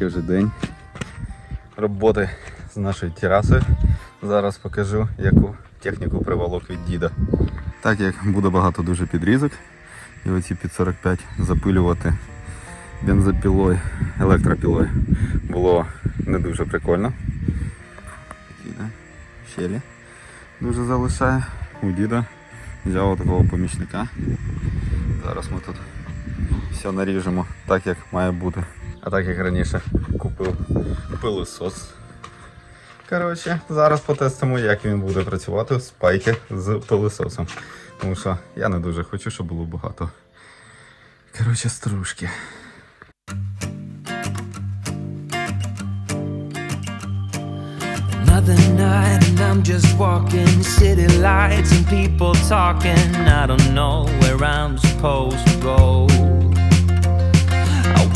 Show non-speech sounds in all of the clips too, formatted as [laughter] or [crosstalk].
Третій вже день роботи з нашою терасою. Зараз покажу, яку техніку приволок від діда. Так як буде багато дуже підрізок, і оці під 45 запилювати бензопілою, електропілою було не дуже прикольно. Такі, да? Щелі дуже залишає. У діда взяв такого помічника. Зараз ми тут все наріжемо так, як має бути. А так як раніше купив пилосос. Коротше, зараз потестимо, як він буде працювати в спайки з пилососом. Тому що я не дуже хочу, щоб було багато. Коротше, стружки. Another night and I'm just walking city lights and people talking. I don't know where I'm supposed to go.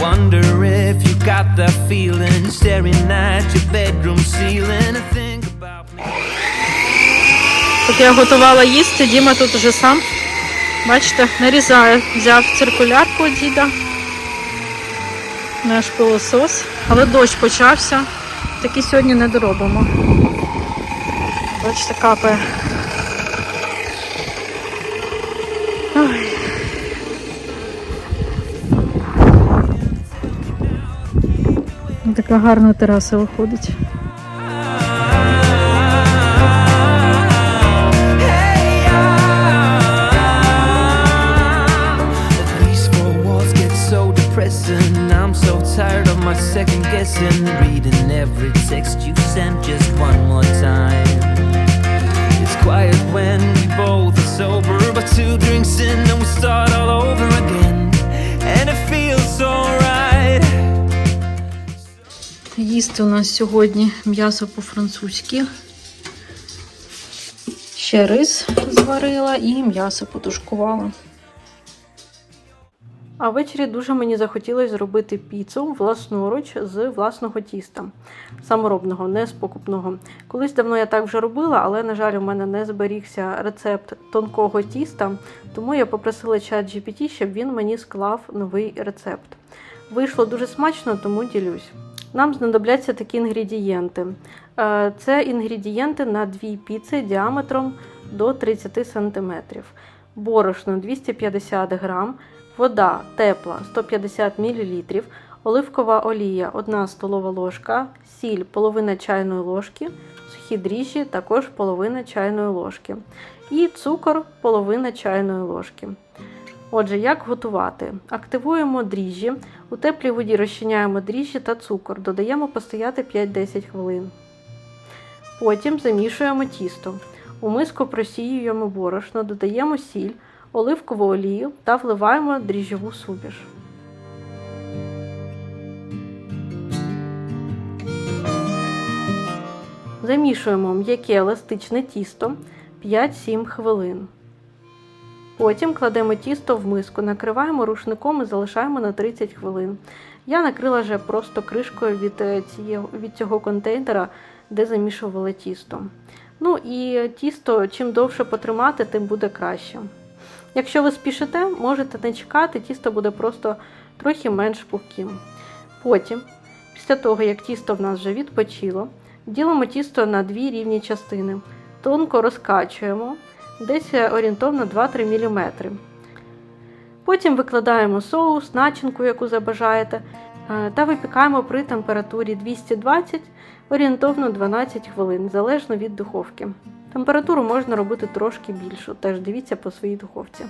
Wonder if you got that feeling staring at your bedroom ceiling and think about me. Поки я готувала їсти, Діма тут уже сам. Бачите, нарізає. Взяв циркулярку діда. Наш пилосос. Але дощ почався. Такі сьогодні не доробимо. Бачите, капає. Така гарна тераса виходить. Hey, ah, These four walls get so depressing. I'm so tired of my second guessing. Reading every text you sent just one more time. It's quiet when we both are sober, but two drinks in and we start all over again. Їсти у нас сьогодні м'ясо по-французьки. Ще рис зварила і м'ясо потушкувала. А ввечері дуже мені захотілося зробити піцу власноруч з власного тіста, саморобного, не з покупного. Колись давно я так вже робила, але, на жаль, у мене не зберігся рецепт тонкого тіста, тому я попросила чат GPT, щоб він мені склав новий рецепт. Вийшло дуже смачно, тому ділюсь. Нам знадобляться такі інгредієнти. Е, Це інгредієнти на дві піци діаметром до 30 см. Борошно 250 г, вода тепла 150 мл, оливкова олія 1 столова ложка, сіль половина чайної ложки, сухі дріжджі також половина чайної ложки. І цукор половина чайної ложки. Отже, як готувати? Активуємо дріжджі, у теплій воді розчиняємо дріжджі та цукор, додаємо постояти 5-10 хвилин. Потім замішуємо тісто. У миску просіюємо борошно, додаємо сіль, оливкову олію та вливаємо дріжджову суміш. Замішуємо м'яке еластичне тісто 5-7 хвилин. Потім кладемо тісто в миску, накриваємо рушником і залишаємо на 30 хвилин. Я накрила вже просто кришкою від, е, цієї, від цього контейнера, де замішувала тісто. Ну і тісто, чим довше потримати, тим буде краще. Якщо ви спішите, можете не чекати, тісто буде просто трохи менш пухким. Потім, після того, як тісто в нас вже відпочило, ділимо тісто на дві рівні частини, тонко розкачуємо десь орієнтовно 2-3 мм. Потім викладаємо соус, начинку, яку забажаєте, е, та випікаємо при температурі 220 орієнтовно 12 хвилин, залежно від духовки. Температуру можна робити трошки більшу, теж дивіться по своїй духовці.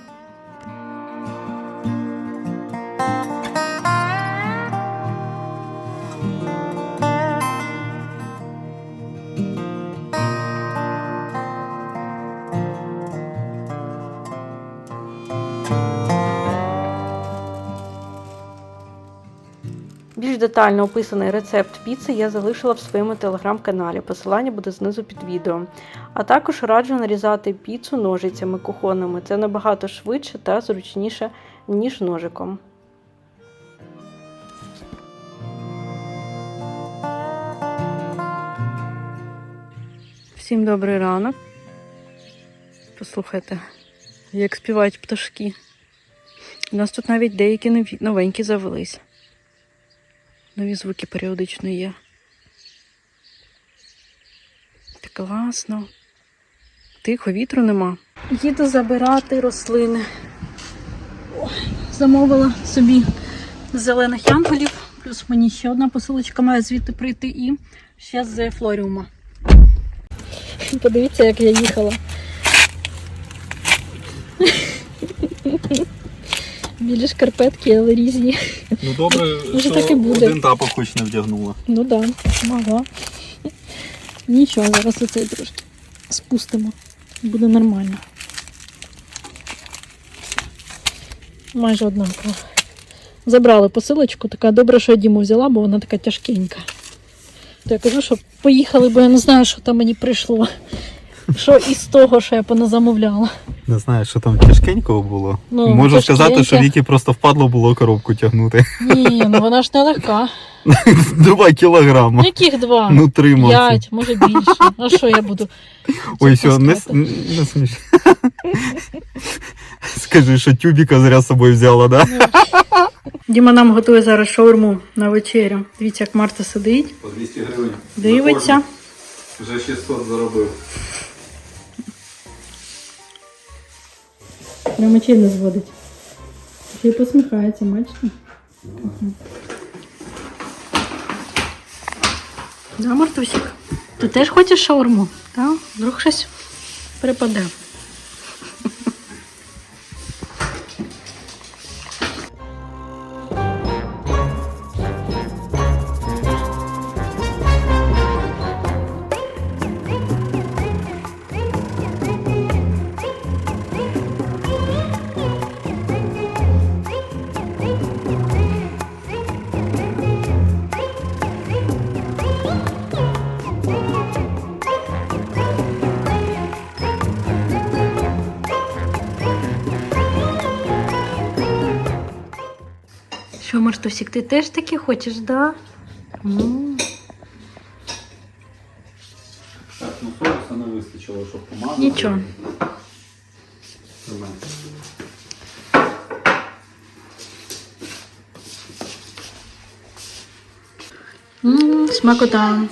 Детально описаний рецепт піци я залишила в своєму телеграм-каналі. Посилання буде знизу під відео. А також раджу нарізати піцу ножицями кухонними. Це набагато швидше та зручніше, ніж ножиком. Всім добрий ранок. Послухайте, як співають пташки. У нас тут навіть деякі новенькі завелись. Нові звуки періодично є. Так класно. Тихо, вітру нема. Їду забирати рослини. Замовила собі зелених янголів. Плюс мені ще одна посилочка має звідти прийти і ще з флоріума. Подивіться, як я їхала. Білі шкарпетки, але різні. Ну добре, [laughs] Може, так і буде. один тапок хоч не вдягнула. Ну так, да, могла. Нічого, зараз оцей трошки спустимо. Буде нормально. Майже однаково. Забрали посилочку, така добре, що я Діму взяла, бо вона така тяжкенька. То я кажу, що поїхали, бо я не знаю, що там мені прийшло. Що із того, що я поназамовляла. Не знаю, що там тяжкенького було. Ну, Можу сказати, що тяжкеньке. Вікі просто впадло було коробку тягнути. Ні, ну вона ж не легка. [laughs] Два кілограма. Яких два? Ну, три максимум. П'ять, може більше. А що я буду? Ой, все, не, с- не смішно. [laughs] Скажи, що тюбіка зря з собою взяла, да? Діма нам готує зараз шаурму на вечерю. Дивіться, як Марта сидить, По 200 гривень. дивиться. Вже 600 заробив. Прямо очей не зводить. Ще й посміхається, бачите? Да, Мартусик? Ти теж хочеш шаурму? Так? Вдруг щось припаде. Що, Мартусик, ти теж таки хочеш, да? Ну, Так, ну соуса не вистачило, щоб помазати. Нічого. м, смакота.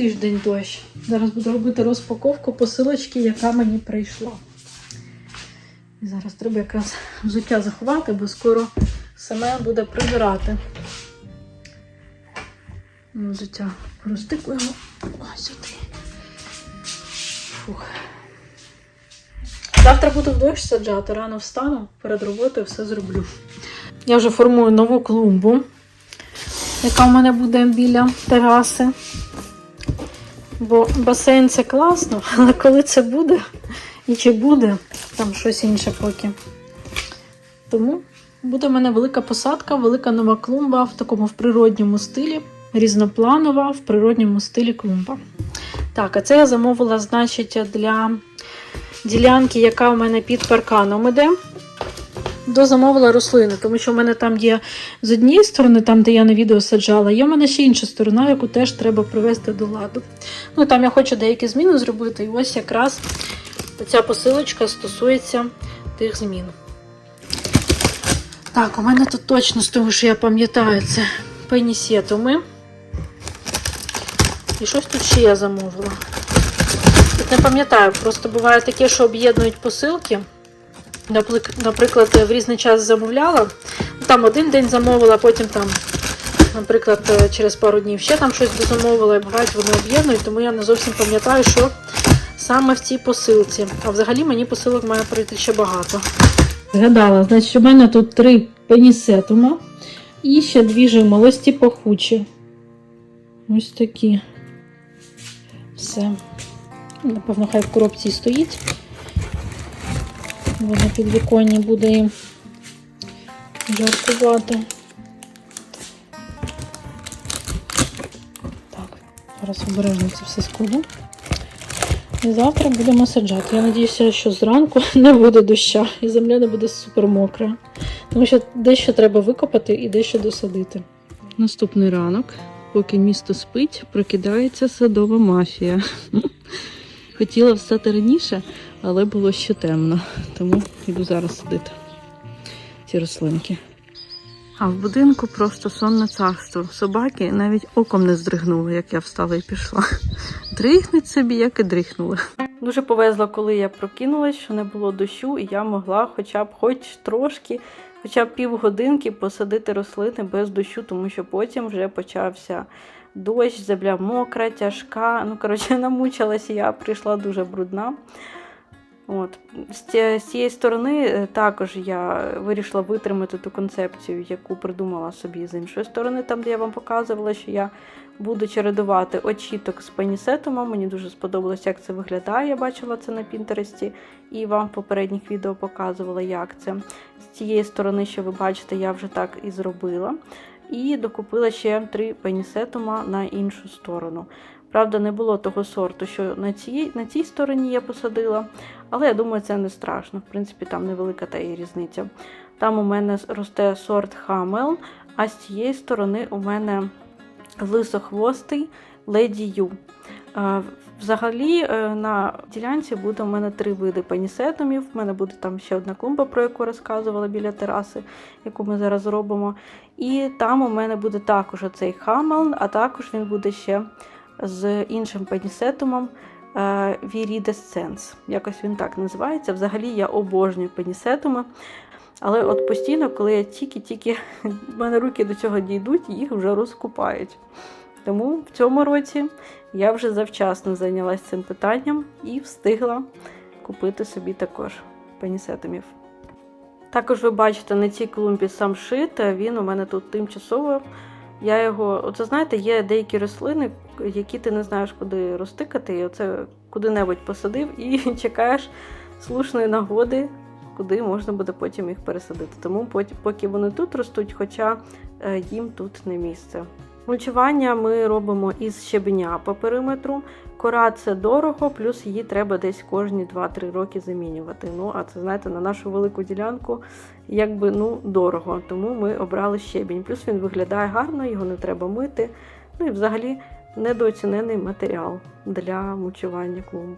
Тиждень дощ. Зараз буду робити розпаковку посилочки, яка мені прийшла. І зараз треба якраз взуття заховати, бо скоро саме буде прибирати. Ну, Взуття розтикуємо. Ось сюди. Фух. Завтра буду в дощ саджати, рано встану, перед роботою все зроблю. Я вже формую нову клумбу, яка в мене буде біля тераси. Бо басейн це класно, [laughs] але коли це буде і чи буде, там щось інше поки. Тому буде в мене велика посадка, велика нова клумба в такому в природньому стилі, різнопланова в природньому стилі клумба. Так, а це я замовила, значить, для ділянки, яка в мене під парканом іде. Дозамовила рослини, тому що в мене там є з однієї сторони, там, де я на відео саджала, є в мене ще інша сторона, яку теж треба привести до ладу. Ну там я хочу деякі зміни зробити, і ось якраз ця посилочка стосується тих змін. Так, у мене тут точно з того, що я пам'ятаю, це пенісетуми. І щось тут ще я замовила. Тут не пам'ятаю, просто буває таке, що об'єднують посилки. Наприклад, в різний час замовляла. Там один день замовила, потім там, наприклад, е, через пару днів ще там щось дозамовила, і бувають вони об'єднують, тому я не зовсім пам'ятаю, що саме в цій посилці. А взагалі мені посилок має прийти ще багато. Згадала, значить, у мене тут три пенісетума. І ще дві жимолості пахучі. Ось такі. Все. Напевно, хай в коробці стоїть. Бо на підвіконні буде їм жаркувати. Так, зараз обережно це все складу. І завтра будемо саджати. Я сподіваюся, що зранку [laughs] не буде доща і земля не буде супер мокра. Тому що дещо треба викопати і дещо досадити. Наступний ранок, поки місто спить, прокидається садова мафія. [laughs] Хотіла встати раніше, але було ще темно, тому йду зараз садити ці рослинки. А в будинку просто сонне царство. Собаки навіть оком не здригнули, як я встала і пішла. Дрихнуть собі, як і дрихнули. Дуже повезло, коли я прокинулась, що не було дощу, і я могла хоча б хоч трошки, хоча б півгодинки посадити рослини без дощу, тому що потім вже почався дощ, земля мокра, тяжка. Ну, коротше, [laughs] намучилася, я прийшла дуже брудна. От. З цієї сторони е, також я вирішила витримати ту концепцію, яку придумала собі з іншої сторони, там, де я вам показувала, що я буду чередувати очіток з панісетумом. Мені дуже сподобалось, як це виглядає. Я бачила це на Пінтересті, і вам в попередніх відео показувала, як це. З цієї сторони, що ви бачите, я вже так і зробила. І докупила ще три пенісетума на іншу сторону. Правда, не було того сорту, що на цій, на цій стороні я посадила, але я думаю, це не страшно. В принципі, там невелика та і різниця. Там у мене росте сорт Хамел, а з цієї сторони у мене лисохвостий Леді Ю. Взагалі е, на ділянці буде у мене три види панісетумів. У мене буде там ще одна клумба, про яку розказувала біля тераси, яку ми зараз робимо. І там у мене буде також оцей хамел, а також він буде ще з іншим панісетумом е, Viridescens. Якось він так називається. Взагалі я обожнюю панісетуми. Але от постійно, коли я тільки-тільки [laughs] в мене руки до цього дійдуть, їх вже розкупають. Тому в цьому році я вже завчасно зайнялася цим питанням і встигла купити собі також панісетумів. Також ви бачите на цій клумбі сам шит, він у мене тут тимчасово. Я його, оце знаєте, є деякі рослини, які ти не знаєш, куди розтикати, і оце куди-небудь посадив і [laughs] чекаєш слушної нагоди, куди можна буде потім їх пересадити. Тому поки вони тут ростуть, хоча е, їм тут не місце. Мульчування ми робимо із щебеня по периметру. Кора це дорого, плюс її треба десь кожні 2-3 роки замінювати. Ну, а це, знаєте, на нашу велику ділянку якби ну, дорого. Тому ми обрали щебінь. Плюс він виглядає гарно, його не треба мити. Ну і взагалі недооцінений матеріал для мульчування клумб.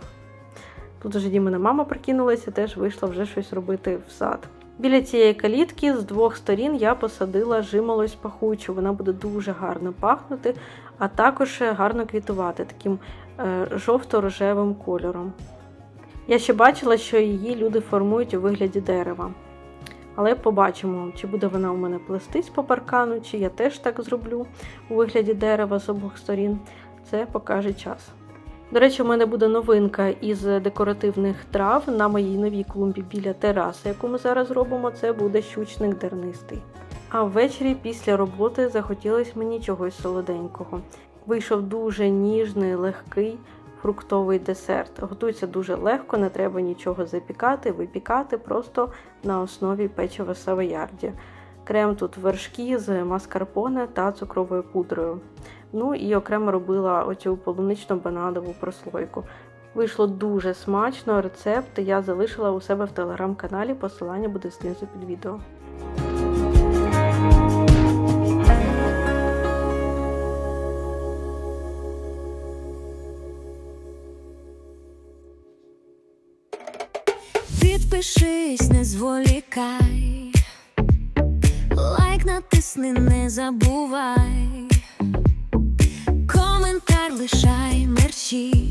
Тут вже Дімина мама прикинулася, теж вийшла вже щось робити в сад. Біля цієї калітки з двох сторін я посадила жимолось пахучу. Вона буде дуже гарно пахнути, а також гарно квітувати таким е, жовто-рожевим кольором. Я ще бачила, що її люди формують у вигляді дерева. Але побачимо, чи буде вона у мене плестись по паркану, чи я теж так зроблю у вигляді дерева з обох сторін. Це покаже час. До речі, у мене буде новинка із декоративних трав на моїй новій клумбі біля тераси, яку ми зараз робимо. Це буде щучник дернистий. А ввечері після роботи захотілося мені чогось солоденького. Вийшов дуже ніжний, легкий фруктовий десерт. Готується дуже легко, не треба нічого запікати, випікати просто на основі печива савоярді. Крем тут вершки з маскарпоне та цукровою пудрою. Ну і окремо робила оцю полунично-бананову прослойку. Вийшло дуже смачно. Рецепт я залишила у себе в телеграм-каналі. Посилання буде знизу під відео. Підпишись, не зволікай, лайк натисни, не забувай, коментар лишай мерчі.